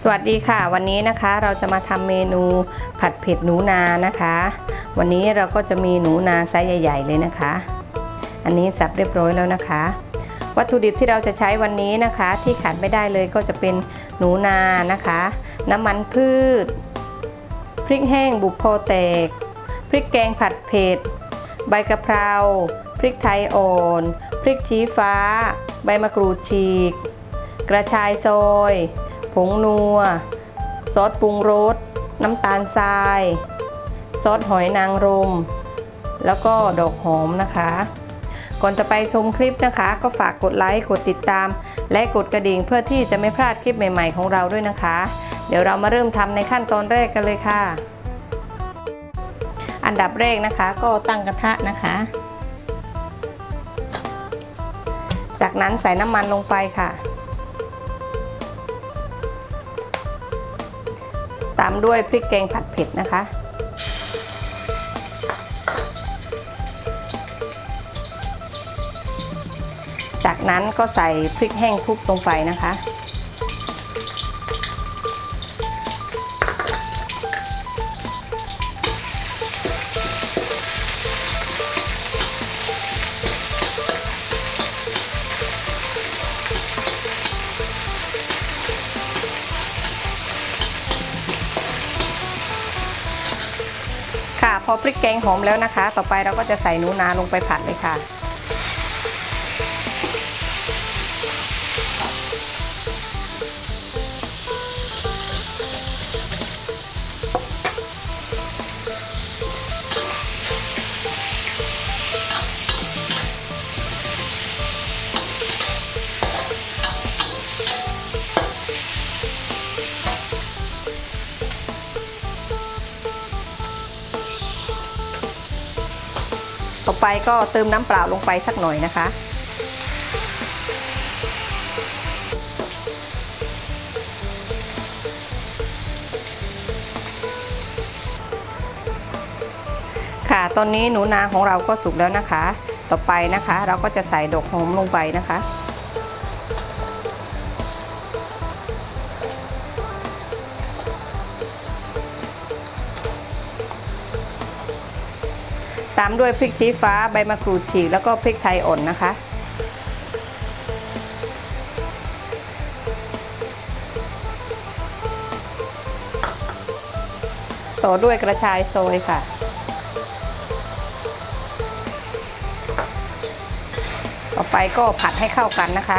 สวัสดีค่ะ วันนี้นะคะเราจะมาทำเมนูผัดเผ็ดหนูนานะคะ วันนี้เราก็จะมีหนูนาไซส์ใหญ่ ๆ เลยนะคะ อันนี้สับเรียบร้อยแล้วนะคะ วัตถุดิบที่เราจะใช้วันนี้นะคะ ที่ขาดไม่ได้เลยก็จะเป็นหนูนานะคะ น้ำมันพืช พริกแห้งบุกโพเตก พริกแกงผัดเผ็ด ใบกะเพรา พริกไทยอ่อนพริกชี้ฟ้า ใบมะกรูดฉีก กระชายซอย ผงนัว ซอสปรุงรส น้ำตาลทราย ซอสหอยนางรม แล้วก็ดอกหอมนะคะ ก่อนจะไปชมคลิปนะคะ ก็ฝากกดไลค์ กดติดตาม และกดกระดิ่งเพื่อที่จะไม่พลาดคลิปใหม่ ๆ ของเราด้วยนะคะ เดี๋ยวเรามาเริ่มทำในขั้นตอนแรกกันเลยค่ะ อันดับแรกนะคะ ก็ตั้งกระทะนะคะจากนั้นใส่น้ำมันลงไปค่ะ ตามด้วยพริกแกงผัดเผ็ดนะคะ จากนั้นก็ใส่พริกแห้งคลุกลงไปนะคะ พอพริกแกงหอมแล้วนะคะ ต่อไปเราก็จะใส่หนูนาลงไปผัดเลยค่ะ ต่อไปก็เติมน้ำเปล่าลงไปสักหน่อยนะคะ ค่ะตอนนี้หนูนาของเราก็สุกแล้วนะคะ ต่อไปนะคะ เราก็จะใส่ดอกหอมลงไปนะคะ ตามด้วยพริกชี้ฟ้าใบมะกรูดฉีกแล้วก็พริกไทยอ่อนนะคะ ต่อด้วยกระชายโซยค่ะ ต่อไปก็ผัดให้เข้ากันนะคะ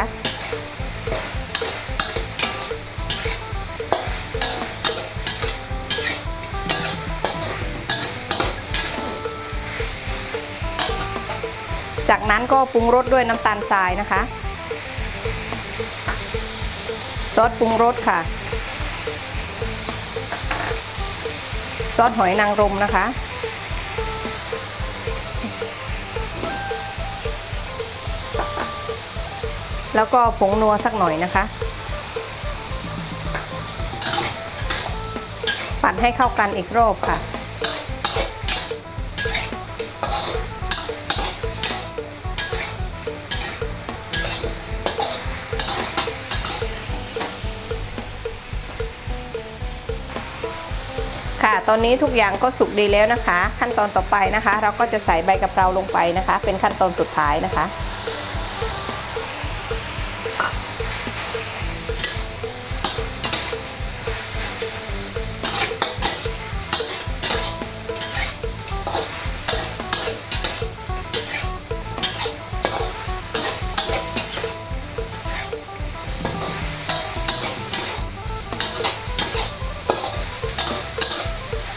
จากนั้นก็ปรุงรสด้วยน้ำตาลทรายนะคะ ซอสปรุงรสค่ะ ซอสหอยนางรมนะคะ แล้วก็ผงนัวสักหน่อยนะคะ ปั่นให้เข้ากันอีกรอบค่ะ ค่ะ ตอนนี้ทุกอย่างก็สุกดีแล้วนะคะ ขั้นตอนต่อไปนะคะ เราก็จะใส่ใบกะเพราลงไปนะคะ เป็นขั้นตอนสุดท้ายนะคะ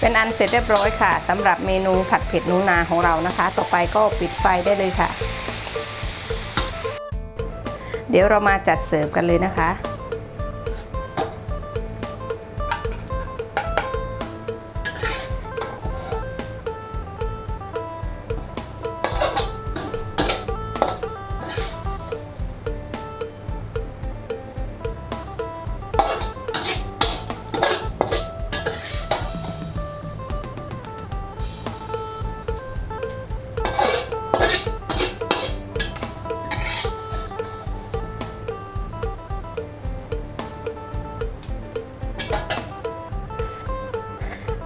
เป็นอันเสร็จเรียบร้อยค่ะสำหรับเมนูผัดเผ็ดนูนาของเรานะคะ ต่อไปก็ปิดไฟได้เลยค่ะ เดี๋ยวเรามาจัดเสิร์ฟกันเลยนะคะ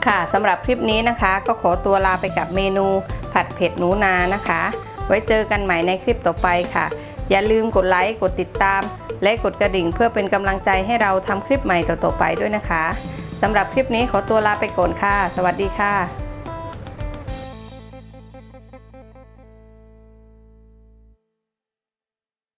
ค่ะสำหรับคลิปนี้นะคะ ก็ขอตัวลาไปกับเมนูผัดเผ็ดหนูนานะคะ ไว้เจอกันใหม่ในคลิปต่อไปค่ะ อย่าลืมกดไลค์กดติดตาม และกดกระดิ่งเพื่อเป็นกำลังใจให้เราทำคลิปใหม่ต่อๆไปด้วยนะคะสำหรับคลิปนี้ขอตัวลาไปก่อนค่ะ สวัสดีค่ะ